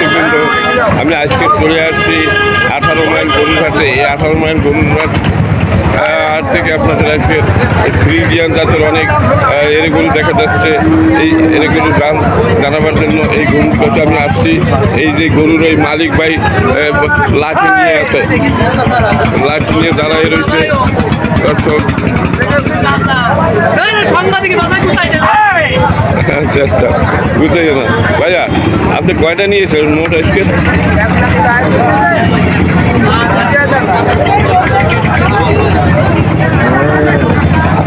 দর্শক আমি আজকে চলে আসছি আঠারো মাইল গরুঘাটে এই আঠারো মাইল গরুঘাট আর থেকে আপনাদের আজকে ফ্রিজিয়ান জাতের অনেক আহ, এরে গরু দেখা যাচ্ছে। এই এরে গরুর দাম জানাবার জন্য এই গরুর কাছে আমি আসছি। এই যে গরুর ওই মালিক ভাই লাঠি নিয়ে আছে। লাঠি নিয়ে দাঁড়ায় রয়েছে। দর্শক। আচ্ছা আচ্ছা বুঝতে না। ভাইয়া আপনি কয়টা নিয়েছেন মোট আজকে।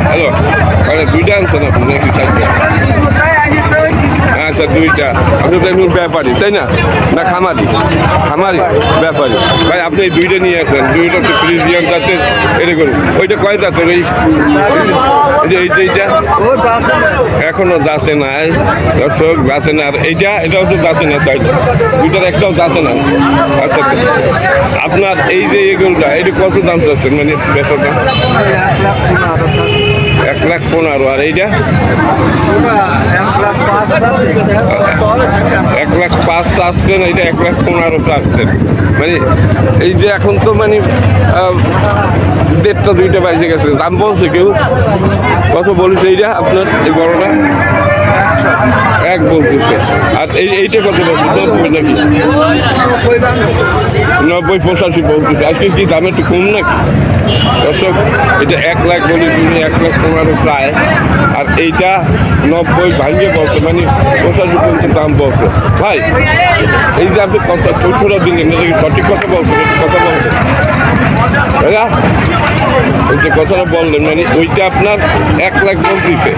হ্যালো কয়টা দুইটা আনছেন আপনি নাকি চারটা? দুইটা আপনি তো ব্যাপারী, তাই না? না, খামারি। খামারি, ব্যাপারী। ভাই, আপনি দুইটা নিয়ে আসেন। দুইটা তো ফ্রিজিয়ান জাতের, এটা করুন। ওইটা কয় জাতের এই? যে এইটা? এখনও দাঁতে নাই, দর্শক দাঁতে না আর এইটা এটাও তো দাঁতে না তাই দুইটার একটাও দাঁতে না আচ্ছা আচ্ছা। আপনার এই যে এগুলোটা এটা কত দাম চাচ্ছেন? মানে বেচাটা? এক লাখ পনেরো, আর এইটা? এক লাখ পাঁচ চাচ্ছেন এটা এক লাখ পনেরো চাচ্ছেন মানে এই যে এখন তো মানে দেড়টা দুইটা বাজে গেছে। দাম বলছে কেউ। কত বলেছে এইটা আপনার এই বড়টা এক বলতেছে আর এই এইটা কত বলছে নব্বই নাকি? নব্বই, পঁচাশি বলতেছে আজকে কি দাম একটু কম নাকি? দর্শক, এটা এক লাখ বলে তুমি এক লাখ পনেরো প্রায়। আর এইটা নব্বই ভাঙিয়ে বলছে মানে পঁচাশি পর্যন্ত দাম বলছে। ভাই, এই যে আপনি কত চৌঠরা দিলেন এটা সঠিক কথা বলছেন কথা বলছেন। ভাইয়া ওই যে কথাটা বললেন মানে ওইটা আপনার এক লাখ বলতেছে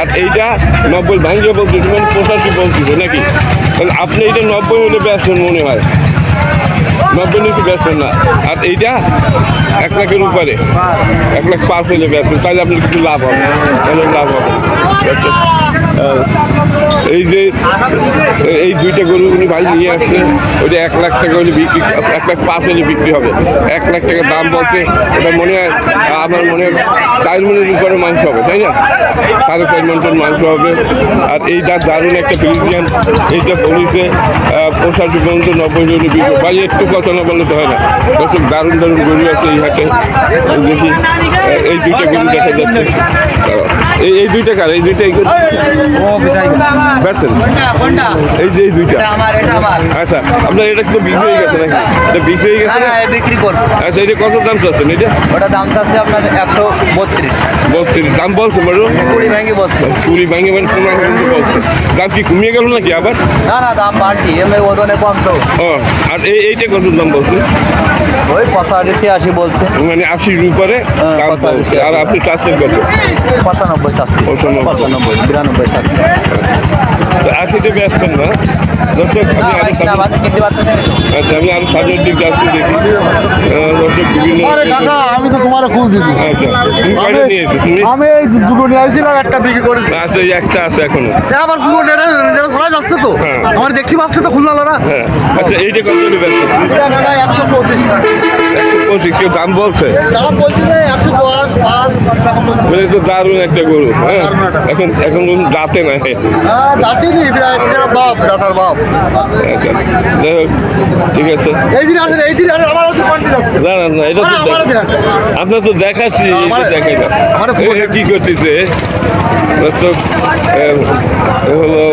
আর এইটা নব্বই ভাঙিয়ে বলতেছে মানে পঁচাশি বলতেছে নাকি? তাহলে আপনি এইটা নব্বই হলে ব্যস্ত মনে হয়। নব্বই নিচে ব্যস্ত না। আর এইটা এক লাখের উপরে। এক লাখ পাঁচ হলে ব্যস্ত তাহলে আপনার কিছু লাভ হবে তাহলে লাভ হবে। আচ্ছা। এই যে, এই দুইটা গরু উনি ভাই নিয়ে আসছে, ওইটা এক লাখ টাকা হলে বিক্রি, এক লাখ পাঁচ হলে বিক্রি হবে। এক লাখ টাকা দাম বলছে এটা মনে হয়, আমার মনে হয় চার মনের উপরে মাংস হবে, তাই না? সাড়ে চার মনের মাংস হবে। আর এই এইটা দারুণ একটা ফ্রিজিয়ান এইটা বলিছে পঁচাশি পর্যন্ত নব্বই জন বিক্রি ভাই, একটু কথা না বললে তো হয় না। দর্শক, দারুণ দারুণ গরু আছে এই হাটে। দেখি, এই দুইটা গরু দেখা যাচ্ছে। এই এই দুইটা কার? এই দুইটা এই এই যে এই দুইটা। আচ্ছা আপনার এটা কিন্তু বিক্রি হয়ে গেছে নাকি? এটা বিক্রি হয়ে গেছে না? হ্যাঁ বিক্রি করব আচ্ছা এটা কত দাম চাচ্ছেন এটা? ওটা দাম চাচ্ছে আপনার একশো বত্রিশ। বত্রিশ দাম বলছে বড় কুড়ি ভেঙে বলছে কুড়ি ভাঙে মানে পনেরো পর্যন্ত বলছে। দাম কি কমিয়ে গেল নাকি আবার? না না দাম বাড়তি এমনি ওজনে কম তো ও আর এই এইটা কত দাম বলছে? ওই পঁচাশি ছিয়াশি বলছে মানে আশির উপরে হ্যাঁ, আর আপনি চাচ্ছেন কত? পঁচানব্বই। চাচ্ছে পঁচানব্বই। বিরানব্বই চাচ্ছে আশিতে ব্যস্ত না। দর্শক আমি আচ্ছা আমি আরও সামনের দিক যাচ্ছি দেখি। দর্শক বিভিন্ন আমি তো তোমার খুল দিছি আচ্ছা তুমি কয়টা নিয়েছো তুমি আমি এই দুটো নিয়ে আসছিলাম একটা বিক্রি করে। আচ্ছা এই একটা আছে এখনও। আবার পুরো নেড়ে নেড়ে সরা যাচ্ছে তো? হ্যাঁ। আমার দেখতে পাচ্ছে তো খুলনালারা হ্যাঁ। আচ্ছা এইটা কত করে একশো পঁচিশ একশো পঁচিশ কেউ দাম বলছে? দাম বলছি একশো দশ পাঁচ মানে তো দারুণ একটা গরু হ্যাঁ। দারুণ একটা গরু। এখন এখন দাঁতে নাই। হ্যাঁ প্রায় বাপ দাদার বাপ। আচ্ছা যাই হোক ঠিক আছে। এই দিন আসেন এই দিন আসেন আমার হচ্ছে না না না এটা তো। আপনার তো দেখাচ্ছি দেখাই না। যে কি করতেছে? এ হলো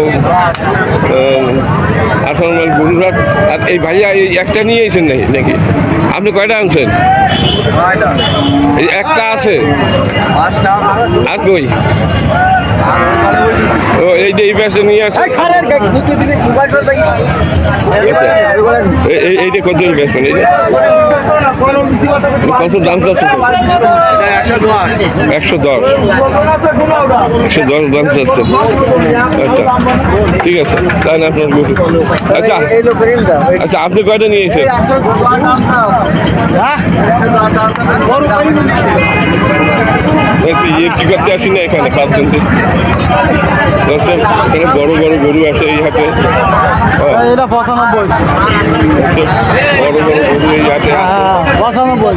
আঠারো মাইল আর এই ভাইয়া এই একটা নিয়ে এসেছেন নাকি? নাকি? আপনি কয়টা আনছেন? এই একটা আছে। আর কই? ও এই যে এই পাশে নিয়ে আসে। এই- এই এইটা কত বেছেন এই যে। কত দাম চাচ্ছে একশো দশ। একশো দশ দাম চাচ্ছে। আচ্ছা ঠিক আছে তাহলে আপনার আচ্ছা আচ্ছা আপনি কয়টা নিয়েছেন একটু করতে আসি না এখানে পাঁচজন দর্শক এখানে বড় বড় গরু আছে এই হাটে। হ্যাঁ, এটা পঁচানব্বই। বড় বড় গরু এই হাটে। পঁচানব্বই।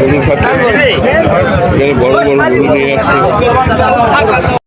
গরু খাচ্ছে। বড় বড় গরু নিয়ে আসছে।